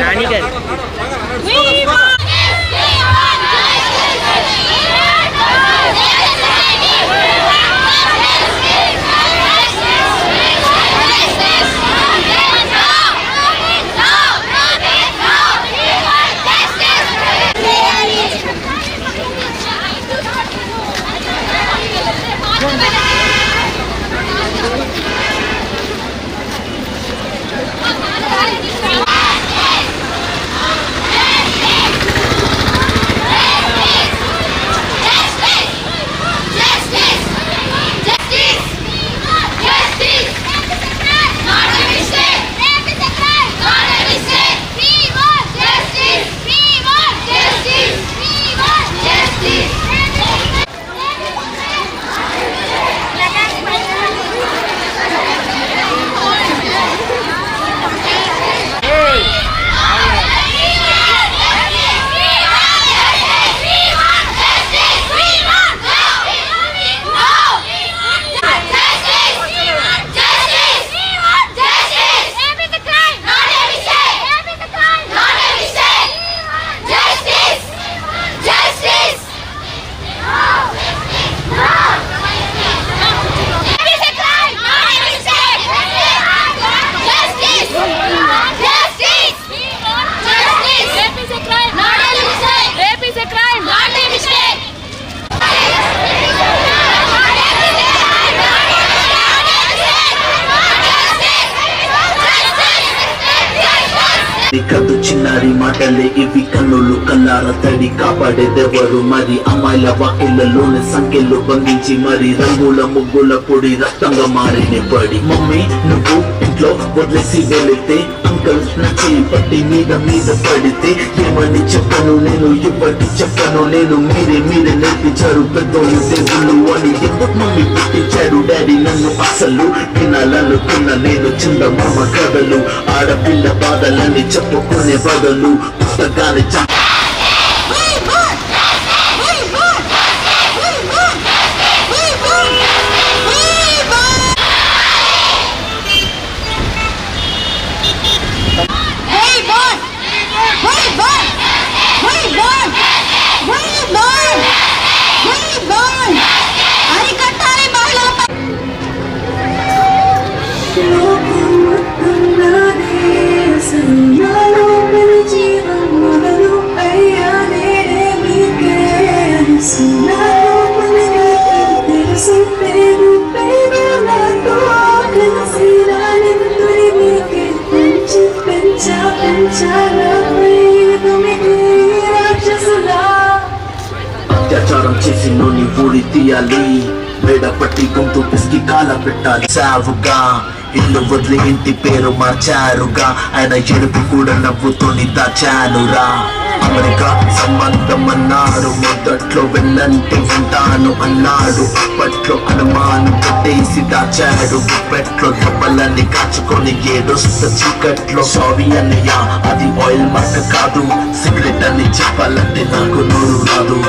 ರಾಣಿಗರ್ కాదు చిన్నారి మాటలే ఇవి కన్నులు కల్లార తడి కాపాడేదెవరు మరి అమ్మాయిల వాకిళ్ళలోని సంఖ్యలు బంధించి మరి రంగుల ముగ్గుల పొడి రక్తంగా మారిన పడి మమ్మీ నువ్వు ఇంట్లో వదిలేసి వెళితే అంకల్ నా చేయి పట్టి మీద మీద పడితే ఏమని చెప్పను నేను ఇవ్వటి చెప్పను నేను మీరే మీరే నేర్పించారు పెద్దోళ్ళు దేవుళ్ళు అని ఎందుకు మమ్మీ పుట్టించారు? డాడీ నన్ను అసలు వినాలనుకున్న నేను చిన్న మామ కథలు ఆడపిల్ల బాధలని చెప్పుకునే బదులు పుస్తకాన్ని పూడి తీయాలి. మేడ పట్టి గొంతు పిసికి కాల పెట్టాలి. సావుగా ఇల్లు వదిలి ఇంటి పేరు మార్చారుగా. ఆయన ఎడుపు కూడా నవ్వుతోని దాచానురా. అమెరికా సంబంధం అన్నారు మొదట్లో వెళ్ళంటే ఉంటాను అన్నాడు. అప్పట్లో అనుమానం పెట్టేసి దాచాడు. గుప్పెట్లో దెబ్బలన్నీ కాచుకొని ఏడొస్త చీకట్లో. సారీ అన్నయ్య అది ఆయిల్ మార్క్ కాదు. సిగరెట్ అని చెప్పాలంటే నాకు నోరు రాదు.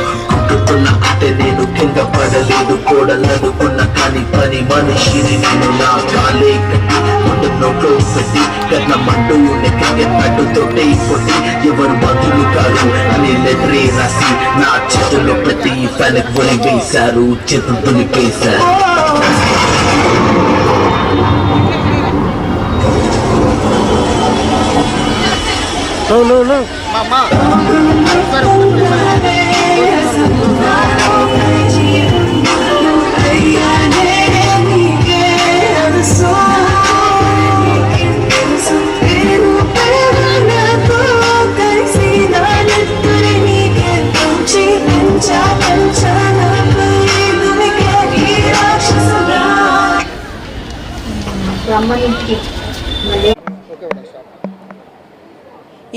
కుట్టుతున్న అంటే నేను కింద పడలేదు కోడలనుకున్న కానీ పని మనిషిని నేను నా కాలే కట్టి ముందు నోట్లో పెట్టి కన్నమంటూ నెక్కెట్టు తోటే కొట్టి ఎవరు బంధువులు కాదు అని లెటరే రాసి నా చేతుల్లో ప్రతి ఫ్యాన్కి కొని వేశారు చేతులు తొలిపేశారు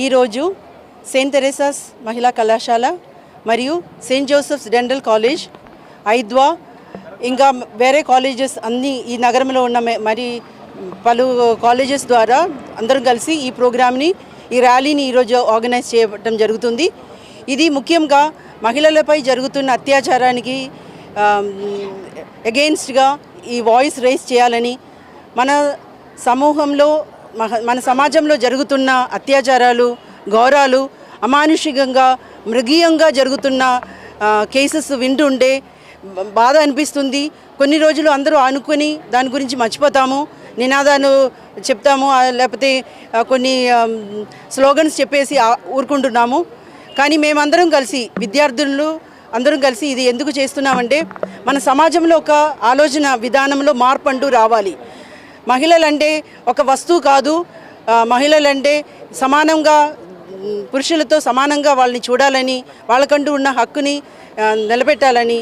ఈరోజు సెయింట్ తెరేసాస్ మహిళా కళాశాల మరియు సెయింట్ జోసెఫ్స్ డెంటల్ కాలేజ్ ఐద్వా ఇంకా వేరే కాలేజెస్ అన్నీ ఈ నగరంలో ఉన్న మరి పలు కాలేజెస్ ద్వారా అందరం కలిసి ఈ ప్రోగ్రామ్ని ఈ ర్యాలీని ఈరోజు ఆర్గనైజ్ చేయడం జరుగుతుంది. ఇది ముఖ్యంగా మహిళలపై జరుగుతున్న అత్యాచారానికి అగెయిన్స్ట్గా ఈ వాయిస్ రేస్ చేయాలని మన సమూహంలో మహ- మన సమాజంలో జరుగుతున్న అత్యాచారాలు ఘోరాలు అమానుషికంగా మృగీయంగా జరుగుతున్న కేసెస్ వింటుండే బాధ అనిపిస్తుంది. కొన్ని రోజులు అందరూ ఆనుకొని దాని గురించి మర్చిపోతాము నినాదాలు చెప్తాము లేకపోతే కొన్ని స్లోగన్స్ చెప్పేసి ఊరుకుంటున్నాము. కానీ మేమందరం కలిసి విద్యార్థులు అందరం కలిసి ఇది ఎందుకు చేస్తున్నామంటే మన సమాజంలో ఒక ఆలోచన విధానంలో మార్పు అంటూ రావాలి. మహిళలంటే ఒక వస్తువు కాదు. మహిళలంటే సమానంగా పురుషులతో సమానంగా వాళ్ళని చూడాలని వాళ్ళకంటూ ఉన్న హక్కుని నిలబెట్టాలని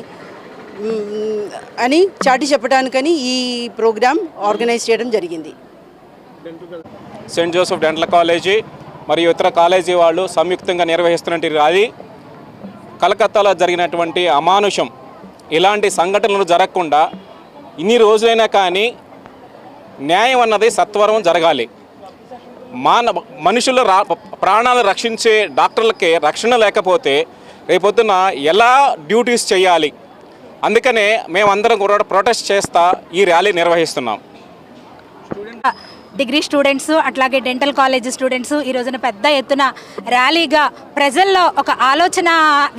అని చాటి చెప్పడానికని ఈ ప్రోగ్రాం ఆర్గనైజ్ చేయడం జరిగింది. సెయింట్ జోసెఫ్ డెంటల్ కాలేజీ మరియు ఇతర కాలేజీ వాళ్ళు సంయుక్తంగా నిర్వహిస్తున్నటువంటి ర్యాలీ కలకత్తాలో జరిగినటువంటి అమానుషం ఇలాంటి సంఘటనలు జరగకుండా ఇన్ని రోజులైనా కానీ న్యాయం అన్నది సత్వరం జరగాలి. మాన మనుషుల రా ప్రాణాలు రక్షించే డాక్టర్లకి రక్షణ లేకపోతే రేపొద్దున ఎలా డ్యూటీస్ చేయాలి? అందుకనే మేమందరం కూడా ప్రొటెస్ట్ చేస్తా ఈ ర్యాలీ నిర్వహిస్తున్నాం. డిగ్రీ స్టూడెంట్స్ అట్లాగే డెంటల్ కాలేజ్ స్టూడెంట్స్ ఈ రోజున పెద్ద ఎత్తున ర్యాలీగా ప్రజల్లో ఒక ఆలోచన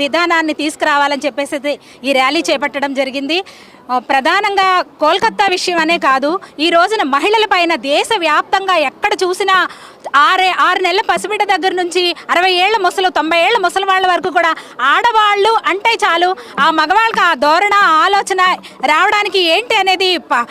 విధానాన్ని తీసుకురావాలని చెప్పేసి ఈ ర్యాలీ చేపట్టడం జరిగింది. ప్రధానంగా కోల్కత్తా విషయం అనే కాదు ఈ రోజున మహిళల పైన దేశవ్యాప్తంగా ఎక్కడ చూసినా ఆరే ఆరు నెలల పసిబిడ్డ దగ్గర నుంచి అరవై ఏళ్ళ ముసలు తొంభై ఏళ్ళ ముసలి వాళ్ళ వరకు కూడా ఆడవాళ్ళు అంటే చాలు. ఆ మగవాళ్ళకి ఆ ధోరణ ఆలోచన రావడానికి ఏంటి అనేది ప-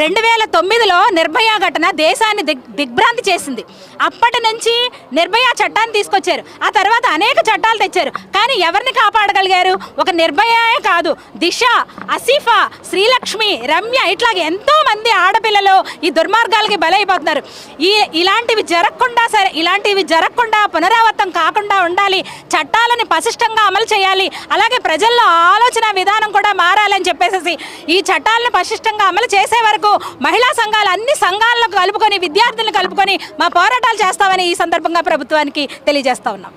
రెండు వేల తొమ్మిదిలో నిర్భయ ఘటన దేశాన్ని దిగ్ దిగ్భ్రాంతి చేసింది. అప్పటి నుంచి నిర్భయ చట్టాన్ని తీసుకొచ్చారు. ఆ తర్వాత అనేక చట్టాలు తెచ్చారు. కానీ ఎవరిని కాపాడగలిగారు? ఒక నిర్భయే కాదు. దిశ అసీఫా శ్రీలక్ష్మి రమ్య ఇట్లా ఎంతోమంది ఆడపిల్లలు ఈ దుర్మార్గాలకి బలైపోతున్నారు. ఈ ఇలాంటివి జరగకుండా సరే ఇలాంటివి జరగకుండా పునరావృతం కాకుండా ఉండాలి. చట్టాలని పసిష్టంగా అమలు చేయాలి. అలాగే ప్రజల్లో ఆలోచన విధానం కూడా మారాలని చెప్పేసి ఈ చట్టాలను పసిష్టంగా అమలు చేసే వరకు మహిళా సంఘాలు అన్ని సంఘాలను కలుపుకొని విద్యార్థులను కలుపుకొని మా పోరాటాలు చేస్తామని ఈ సందర్భంగా ప్రభుత్వానికి తెలియజేస్తా ఉన్నాం.